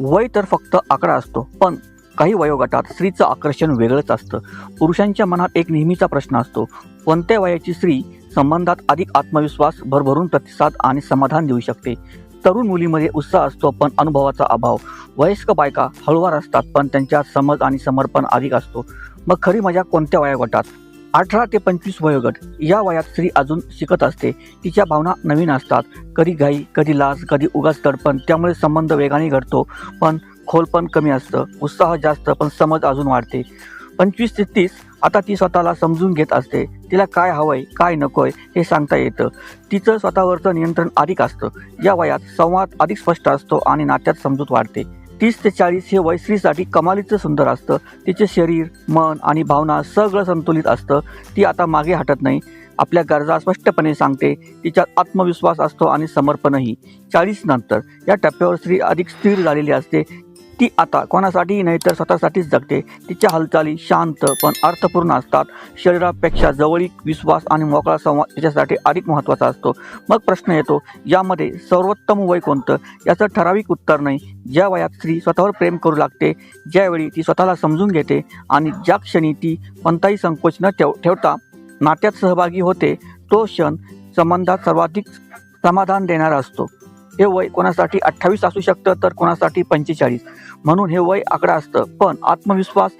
वय तर फक्त आकडा असतो पण काही वयोगटात स्त्रीचं आकर्षण वेगळंच असतं. पुरुषांच्या मनात एक नेहमीचा प्रश्न असतो कोणत्या वयाची स्त्री संबंधात अधिक आत्मविश्वास भरभरून प्रतिसाद आणि समाधान देऊ शकते? तरुण मुलीमध्ये उत्साह असतो पण अनुभवाचा अभाव. वयस्क बायका हळुवार असतात पण त्यांच्यात समज आणि समर्पण अधिक असतो. मग खरी मजा कोणत्या वयोगटात? अठरा ते पंचवीस वयोगट या वयात स्त्री अजून शिकत असते. तिच्या भावना नवीन असतात. कधी घाई कधी लाज कधी उगाच तडपण त्यामुळे संबंध वेगाने घडतो. पण खोलपण कमी असतं. उत्साह जास्त पण समज अजून वाढते. पंचवीस ते तीस आता ती स्वतःला समजून घेत असते. तिला काय हवंय काय नकोय हे सांगता येतं. तिचं स्वतःवरचं नियंत्रण अधिक असतं. या वयात संवाद अधिक स्पष्ट असतो आणि नात्यात समजूत वाढते. तीस ते चाळीस हे वय स्त्रीसाठी कमालीचं सुंदर असतं. तिचे शरीर मन आणि भावना सगळं संतुलित असतं. ती आता मागे हटत नाही. आपल्या गरजा स्पष्टपणे सांगते. तिच्यात आत्मविश्वास असतो आणि समर्पणही. चाळीस नंतर या टप्प्यावर स्त्री अधिक स्थिर झालेली असते. ती आता कोणासाठीही नाही तर स्वतःसाठीच जगते. तिच्या हालचाली शांत पण अर्थपूर्ण असतात. शरीरापेक्षा जवळीक विश्वास आणि मोकळा संवाद तिच्यासाठी अधिक महत्त्वाचा असतो. मग प्रश्न येतो यामध्ये सर्वोत्तम वय कोणतं? याचं ठराविक उत्तर नाही. ज्या वयात स्त्री स्वतःवर प्रेम करू लागते ज्यावेळी ती स्वतःला समजून घेते आणि ज्या क्षणी ती कोणताही संकोच न ठेव ठेवता नात्यात सहभागी होते तो क्षण संबंधात सर्वाधिक समाधान देणारा असतो. हे वय कोणासाठी अठ्ठावीस असू शकतं तर कोणासाठी पंचेचाळीस. म्हणून हे वय आकडा असतं. पण आत्मविश्वास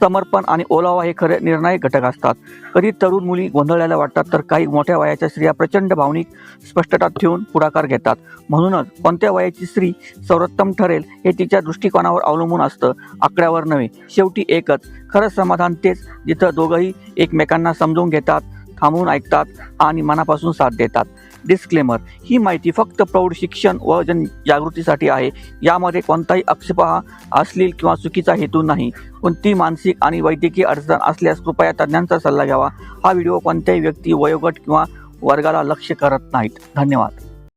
समर्पण आणि ओलावा हे खरे निर्णायक घटक असतात. कधी तरुण मुली गोंधळायला वाटतात तर काही मोठ्या वयाच्या स्त्रिया प्रचंड भावनिक स्पष्टता ठेवून पुढाकार घेतात. म्हणूनच कोणत्या वयाची स्त्री सर्वोत्तम ठरेल हे तिच्या दृष्टिकोनावर अवलंबून असतं आकड्यावर नव्हे. शेवटी एकच खरं समाधान तेच जिथं दोघंही एकमेकांना समजून घेतात थांबून ऐकतात आणि मनापासून साथ देतात. डिस्क्लेमर ही माहिती फक्त प्रौढ शिक्षण व जनजागृतीसाठी आहे. यामध्ये कोणताही आक्षेपहा अश्लील किंवा चुकीचा हेतू नाही. कोणती मानसिक आणि वैद्यकीय अडचण असल्यास कृपया तज्ज्ञांचा सल्ला घ्यावा. हा व्हिडिओ कोणत्याही व्यक्ती वयोगट किंवा वर्गाला लक्ष्य करत नाहीत. धन्यवाद.